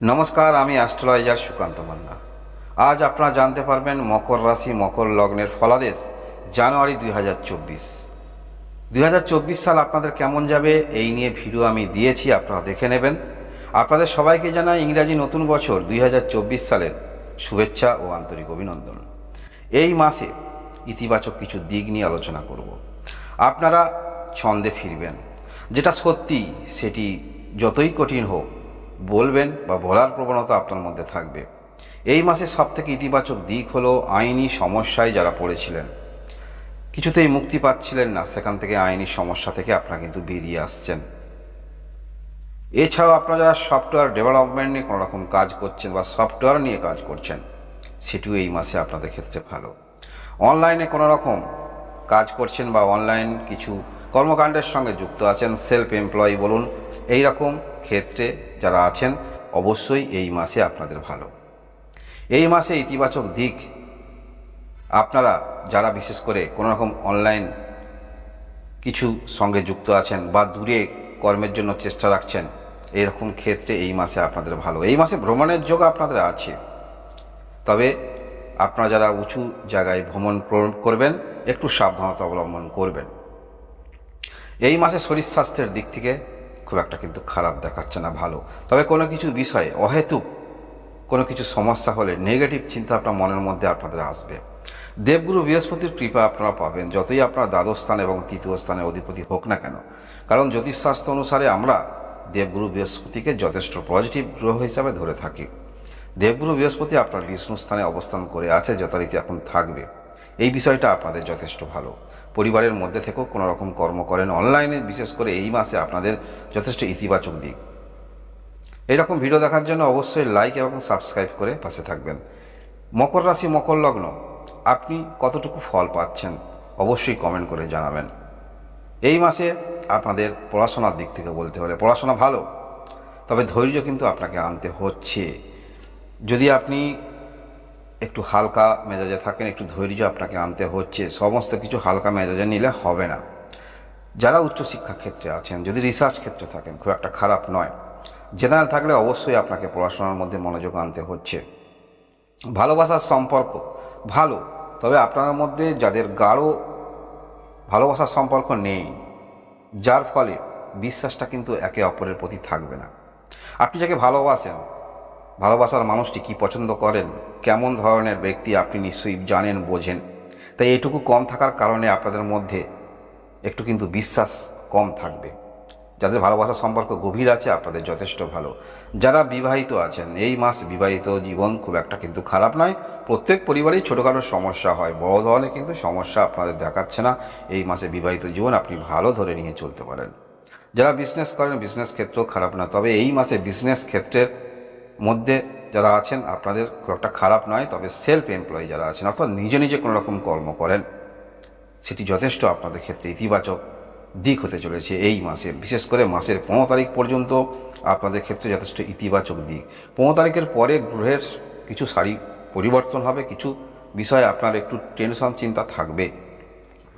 নমস্কার, আমি অ্যাস্ট্রোলজার সুকান্ত মান্না। আজ আপনারা জানতে পারবেন মকর রাশি, মকর লগ্নের ফলাদেশ, জানুয়ারি দুই হাজার চব্বিশ। দুই সাল আপনাদের কেমন যাবে এই নিয়ে ভিডিও আমি দিয়েছি, আপনারা দেখে নেবেন। আপনাদের সবাইকে জানাই ইংরাজি নতুন বছর দুই হাজার চব্বিশ সালের শুভেচ্ছা ও আন্তরিক অভিনন্দন। এই মাসে ইতিবাচক কিছু দিক নিয়ে আলোচনা করব। আপনারা ছন্দে ফিরবেন। যেটা সত্যি, সেটি যতই কঠিন হোক বলবেন বা বলার প্রবণতা আপনার মধ্যে থাকবে। এই মাসে সবথেকে ইতিবাচক দিক হলো আইনি সমস্যায় যারা পড়েছিলেন। কিছুতেই মুক্তি পাচ্ছিলেন না, সেখান থেকে আইনি সমস্যা থেকে আপনারা কিন্তু বেরিয়ে আসছেন। এছাড়াও আপনারা যারা সফটওয়্যার ডেভেলপমেন্ট নিয়ে কোনো রকম কাজ করছেন বা সফটওয়্যার নিয়ে কাজ করছেন, সেটিও এই মাসে আপনাদের ক্ষেত্রে ভালো। অনলাইনে কোনো রকম কাজ করছেন বা অনলাইন কিছু কর্মকাণ্ডের সঙ্গে যুক্ত আছেন সেলফ এমপ্লয়ি বলুন এই রকম ক্ষেত্রে যারা আছেন, অবশ্যই এই মাসে আপনাদের ভালো। এই মাসে ইতিবাচক দিক আপনারা যারা বিশেষ করে কোনো রকম অনলাইন কিছু সঙ্গে যুক্ত আছেন বা দূরে কর্মের জন্য চেষ্টা রাখছেন, এরকম ক্ষেত্রে এই মাসে আপনাদের ভালো। এই মাসে ভ্রমণের যোগ আপনাদের আছে। তবে আপনারা যারা উঁচু জায়গায় ভ্রমণ করবেন, একটু সাবধানতা অবলম্বন করবেন। এই মাসে শরীর স্বাস্থ্যের দিক থেকে খুব একটা কিন্তু খারাপ দেখাচ্ছে না, ভালো। তবে কোনো কিছু বিষয়ে অহেতুক কোনো কিছু সমস্যা হলে নেগেটিভ চিন্তা আপনার মনের মধ্যে আপনাদের আসবে। দেবগুরু বৃহস্পতির কৃপা আপনারা পাবেন, যতই আপনার দ্বাদশ স্থান এবং তৃতীয় স্থানে অধিপতি হোক না কেন। কারণ জ্যোতিষশাস্ত্র অনুসারে আমরা দেবগুরু বৃহস্পতিকে যথেষ্ট পজিটিভ গ্রহ হিসাবে ধরে থাকি। দেবগুরু বৃহস্পতি আপনার বিষ্ণু স্থানে অবস্থান করে আছে, যথারীতি এখন থাকবে। এই বিষয়টা আপনাদের যথেষ্ট ভালো। পরিবারের মধ্যে থেকেও কোনো রকম কর্ম করেন। অনলাইনে বিশেষ করে এই মাসে আপনাদের যথেষ্ট ইতিবাচক দিক। এইরকম ভিডিও দেখার জন্য অবশ্যই লাইক এবং সাবস্ক্রাইব করে পাশে থাকবেন। মকর রাশি, মকর লগ্ন, আপনি কতটুকু ফল পাচ্ছেন অবশ্যই কমেন্ট করে জানাবেন। এই মাসে আপনাদের পড়াশোনার দিক থেকে বলতে হলে পড়াশোনা ভালো, তবে ধৈর্য কিন্তু আপনাকে আনতে হচ্ছে। যদি আপনি একটু হালকা মেজাজে থাকেন, একটু ধৈর্য আপনাকে আনতে হচ্ছে, সমস্ত কিছু হালকা মেজাজে নিলে হবে না। যারা উচ্চশিক্ষা ক্ষেত্রে আছেন, যদি রিসার্চ ক্ষেত্রে থাকেন, খুব একটা খারাপ নয়। জেনারেল থাকলে অবশ্যই আপনাকে পড়াশোনার মধ্যে মনোযোগ আনতে হচ্ছে। ভালোবাসার সম্পর্ক ভালো, তবে আপনার মধ্যে যাদের গাঢ় ভালোবাসার সম্পর্ক নেই, যার ফলে বিশ্বাসটা কিন্তু একে অপরের প্রতি থাকবে না। আপনি যাকে ভালোবাসেন ভালোবাসার মানুষটি কি পছন্দ করেন? কেমন ধরনের ব্যক্তি আপনি নিশ্চয়ই জানেন, বোঝেন। তাই এটুকু কম থাকার কারণে আপনাদের মধ্যে একটু কিন্তু বিশ্বাস কম থাকবে। যাদের ভালোবাসার সম্পর্ক গভীর আছে, আপনাদের যথেষ্ট ভালো। যারা বিবাহিত আছেন, এই মাস বিবাহিত জীবন খুব একটা কিন্তু খারাপ নয়। প্রত্যেক পরিবারেই ছোটোখাটো সমস্যা হয়, বড় ধরনের কিন্তু সমস্যা আপনাদের দেখাচ্ছে না। এই মাসে বিবাহিত জীবন আপনি ভালো ধরে নিয়ে চলতে পারেন। যারা বিজনেস করেন বিজনেস ক্ষেত্রেও খারাপ না। তবে এই মাসে বিজনেস ক্ষেত্রের মধ্যে যারা আছেন, আপনাদের খুব একটা খারাপ নয়, তবে সেলফ এমপ্লয়ি যারা আছেন, অর্থাৎ নিজে নিজে কোনো রকম কর্ম করেন, সেটি যথেষ্ট আপনাদের ক্ষেত্রে ইতিবাচক দিক হতে চলেছে এই মাসে। বিশেষ করে মাসের পনেরো তারিখ পর্যন্ত আপনাদের ক্ষেত্রে যথেষ্ট ইতিবাচক দিক। পনেরো তারিখের পরে গ্রহের কিছু সারি পরিবর্তন হবে, কিছু বিষয়ে আপনার একটু টেনশন চিন্তা থাকবে।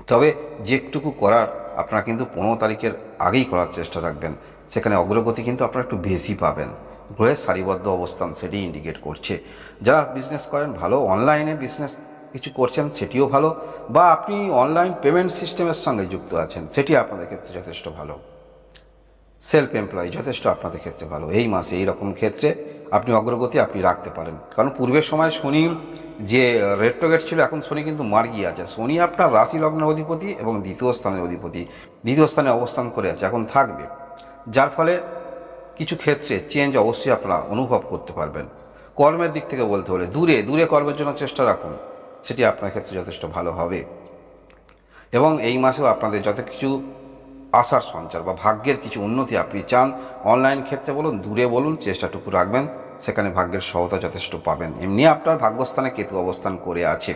তবে যেটুকু করার, আপনারা কিন্তু পনেরো তারিখের আগেই করার চেষ্টা রাখবেন। সেখানে অগ্রগতি কিন্তু আপনারা একটু বেশি পাবেন। গ্রহের সারিবদ্ধ অবস্থান সেটি ইন্ডিকেট করছে। যারা বিজনেস করেন, ভালো অনলাইনে বিজনেস কিছু করছেন, সেটিও ভালো। বা আপনি অনলাইন পেমেন্ট সিস্টেমের সঙ্গে যুক্ত আছেন, সেটি আপনাদের ক্ষেত্রে যথেষ্ট ভালো। সেলফ এমপ্লয়ি যথেষ্ট আপনাদের ক্ষেত্রে ভালো। এই মাসে এই রকম ক্ষেত্রে আপনি অগ্রগতি আপনি রাখতে পারেন। কারণ পূর্বের সময় শনি যে রেট্রোগেট ছিল, এখন শনি কিন্তু মার্গি আছে। শনি আপনার রাশি লগ্নের অধিপতি এবং দ্বিতীয় স্থানের অধিপতি। দ্বিতীয় স্থানে অবস্থান করে আছে, এখন থাকবে। যার ফলে কিছু ক্ষেত্রে চেঞ্জ অবশ্যই আপনারা অনুভব করতে পারবেন। কর্মের দিক থেকে বলতে হলে দূরে দূরে কর্মের জন্য চেষ্টা রাখুন। সেটি আপনার ক্ষেত্রে যথেষ্ট ভালো হবে। এবং এই মাসেও আপনাদের যত কিছু আশার সঞ্চার বা ভাগ্যের কিছু উন্নতি আপনি চান অনলাইন ক্ষেত্রে বলুন, দূরে বলুন, চেষ্টাটুকু রাখবেন, সেখানে ভাগ্যের সহতা যথেষ্ট পাবেন। এমনি আপনার ভাগ্যস্থানে কেতু অবস্থান করে আছে।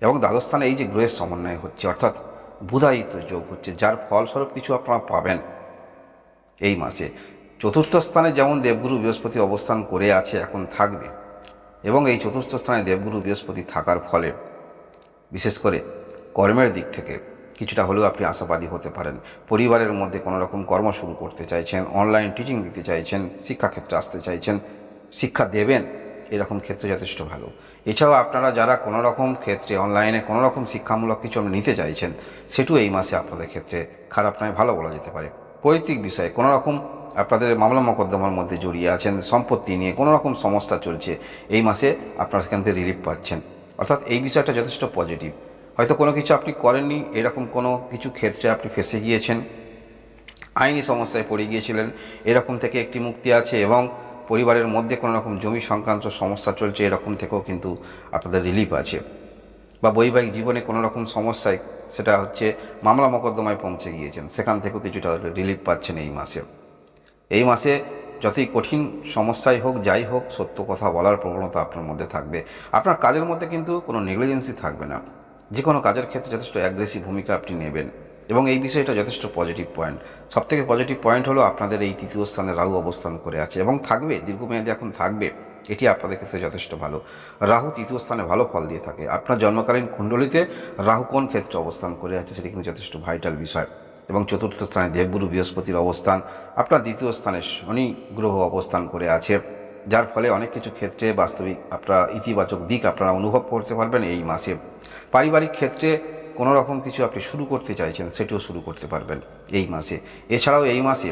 এবং দ্বাদস্থানে এই যে গ্রহের সমন্বয় হচ্ছে, অর্থাৎ বুধায়িত যোগ হচ্ছে, যার ফলস্বরূপ কিছু আপনারা পাবেন। এই মাসে। চতুর্থ স্থানে যেমন দেবগুরু বৃহস্পতি অবস্থান করে আছে, এখন থাকবে। এবং এই চতুর্থ স্থানে দেবগুরু বৃহস্পতি থাকার ফলে, বিশেষ করে কর্মের দিক থেকে কিছুটা হলেও আপনি আশাবাদী হতে পারেন। পরিবারের মধ্যে কোনো রকম কর্ম শুরু করতে চাইছেন অনলাইন টিচিং দিতে চাইছেন, শিক্ষাক্ষেত্রে আসতে চাইছেন, শিক্ষা দেবেন, এরকম ক্ষেত্রে যথেষ্ট ভালো। এছাড়াও আপনারা যারা কোনো রকম ক্ষেত্রে অনলাইনে কোনো রকম শিক্ষামূলক কিছু নিতে চাইছেন সেটিও এই মাসে আপনাদের ক্ষেত্রে খারাপ নয়, ভালো বলা যেতে পারে। পৈতৃক বিষয়ে, কোনো রকম আপনাদের মামলা মোকদ্দমার মধ্যে জড়িয়ে আছেন, সম্পত্তি নিয়ে কোনো রকম সমস্যা চলছে, এই মাসে আপনারা সেখান থেকে রিলিফ পাচ্ছেন। অর্থাৎ এই বিষয়টা যথেষ্ট পজিটিভ হয়তো কোনো কিছু আপনি করেননি, এরকম কোনো কিছু ক্ষেত্রে আপনি ফেসে গিয়েছেন, আইনি সমস্যায় পড়ে গিয়েছিলেন, এরকম থেকে একটি মুক্তি আছে এবং পরিবারের মধ্যে কোনো রকম জমি সংক্রান্ত সমস্যা চলছে, এরকম থেকেও কিন্তু আপনাদের রিলিফ আছে। বৈবাহিক জীবনে কোনো রকম সমস্যায় সেটা হচ্ছে মামলা মোকদ্দমায় পৌঁছে গিয়েছেন। সেখান থেকেও কিছুটা রিলিফ পাচ্ছেন এই মাসে। এই মাসে যতই কঠিন সমস্যাই হোক, যাই হোক, সত্য কথা বলার প্রবণতা আপনার মধ্যে থাকবে। আপনার কাজের মধ্যে কিন্তু কোনো নেগলিজেন্সি থাকবে না। যে কোনো কাজের ক্ষেত্রে যথেষ্ট অ্যাগ্রেসিভ ভূমিকা আপনি নেবেন এবং এই বিষয়টা যথেষ্ট পজিটিভ পয়েন্ট সবথেকে পজিটিভ পয়েন্ট হলো আপনাদের এই তৃতীয় স্থানে রাহু অবস্থান করে আছে এবং থাকবে, দীর্ঘমেয়াদী এখন থাকবে। এটি আপনাদের ক্ষেত্রে যথেষ্ট ভালো। রাহু তৃতীয় স্থানে ভালো ফল দিয়ে থাকে। আপনার জন্মকালীন কুণ্ডলিতে রাহু কোন ক্ষেত্রে অবস্থান করে আছে সেটি কিন্তু যথেষ্ট ভাইটাল বিষয়। এবং চতুর্থ স্থানে দেবগুরু বৃহস্পতির অবস্থান, আপনার দ্বিতীয় স্থানে শনি গ্রহ অবস্থান করে আছে, যার ফলে অনেক কিছু ক্ষেত্রে বাস্তবিক আপনার ইতিবাচক দিক আপনারা অনুভব করতে পারবেন এই মাসে। পারিবারিক ক্ষেত্রে কোনো রকম কিছু আপনি শুরু করতে চাইছেন সেটিও শুরু করতে পারবেন এই মাসে। এছাড়াও এই মাসে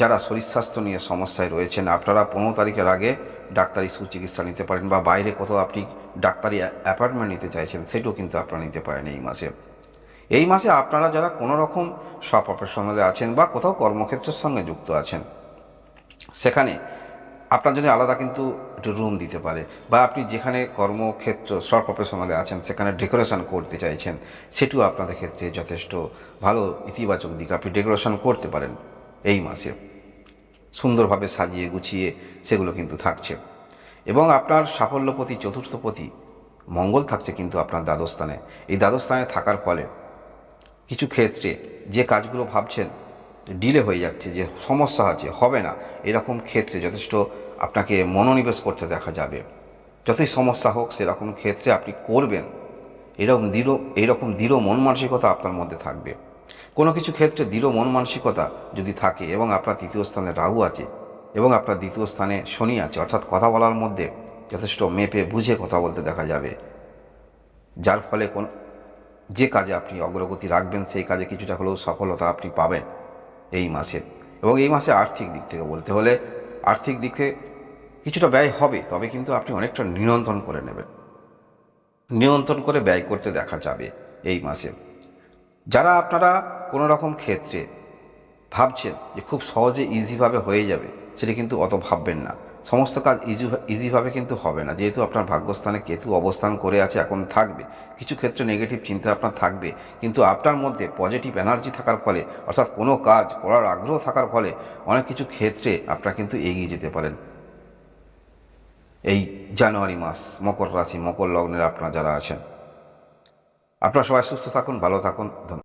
যারা শরীর স্বাস্থ্য নিয়ে সমস্যায় রয়েছেন, আপনারা পনেরো তারিখের আগে ডাক্তারি সুচিকিৎসা নিতে পারেন বা বাইরে কোথাও আপনি ডাক্তারি অ্যাপয়েন্টমেন্ট নিতে চাইছেন, সেটাও কিন্তু আপনারা নিতে পারেন এই মাসে। এই মাসে আপনারা যারা কোনো রকম সব প্রফেশনালে আছেন বা কোথাও কর্মক্ষেত্রের সঙ্গে যুক্ত আছেন, সেখানে আপনার জন্য আলাদা কিন্তু একটু রুম দিতে পারে বা আপনি যেখানে কর্মক্ষেত্র, সব প্রফেশনালে আছেন, সেখানে ডেকোরেশন করতে চাইছেন, সেটিও আপনাদের ক্ষেত্রে যথেষ্ট ভালো ইতিবাচক দিক। আপনি ডেকোরেশন করতে পারেন এই মাসে। সুন্দরভাবে সাজিয়ে গুছিয়ে সেগুলো কিন্তু থাকছে। এবং আপনার সাফল্যপতি, চতুর্থপতি মঙ্গল থাকছে কিন্তু আপনার দ্বাদস্থানে। এই দ্বাদস্থানে থাকার ফলে কিছু ক্ষেত্রে যে কাজগুলো ভাবছেন ডিলে হয়ে যাচ্ছে, যে সমস্যা আছে হবে না, এরকম ক্ষেত্রে যথেষ্ট আপনাকে মনোনিবেশ করতে দেখা যাবে। যতই সমস্যা হোক, সেরকম ক্ষেত্রে আপনি করবেন। এরকম দৃঢ় এইরকম দৃঢ় মন মানসিকতা আপনার মধ্যে থাকবে। কোনো কিছু ক্ষেত্রে দৃঢ় মন মানসিকতা যদি থাকে এবং আপনার তৃতীয় স্থানে রাহু আছে এবং আপনার দ্বিতীয় স্থানে শনি আছে, অর্থাৎ কথা বলার মধ্যে যথেষ্ট মেপে বুঝে কথা বলতে দেখা যাবে। যার ফলে কোন, যে কাজে আপনি অগ্রগতি রাখবেন, সেই কাজে কিছুটা হলেও সফলতা আপনি পাবেন এই মাসে। এবং এই মাসে আর্থিক দিক থেকে বলতে হলে আর্থিক দিকে কিছুটা ব্যয় হবে, তবে কিন্তু আপনি অনেকটা নিয়ন্ত্রণ করে নেবেন। নিয়ন্ত্রণ করে ব্যয় করতে দেখা যাবে এই মাসে। যারা আপনারা কোনো রকম ক্ষেত্রে ভাবছেন যে খুব সহজে ইজিভাবে হয়ে যাবে, সেটা কিন্তু অত ভাববেন না। সমস্ত কাজ ইজি ইজিভাবে কিন্তু হবে না। যেহেতু আপনার ভাগ্যস্থানে কেতু অবস্থান করে আছে, এখন থাকবে। কিছু ক্ষেত্রে নেগেটিভ চিন্তা আপনার থাকবে। কিন্তু আপনার মধ্যে পজিটিভ এনার্জি থাকার ফলে, অর্থাৎ কোনো কাজ করার আগ্রহ থাকার ফলে, অনেক কিছু ক্ষেত্রে আপনারা কিন্তু এগিয়ে যেতে পারেন। এই জানুয়ারি মাস, মকর রাশি, মকর লগ্নের আপনারা যারা আছেন। আপনারা সবাই সুস্থ থাকুন, ভালো থাকুন। ধন্যবাদ।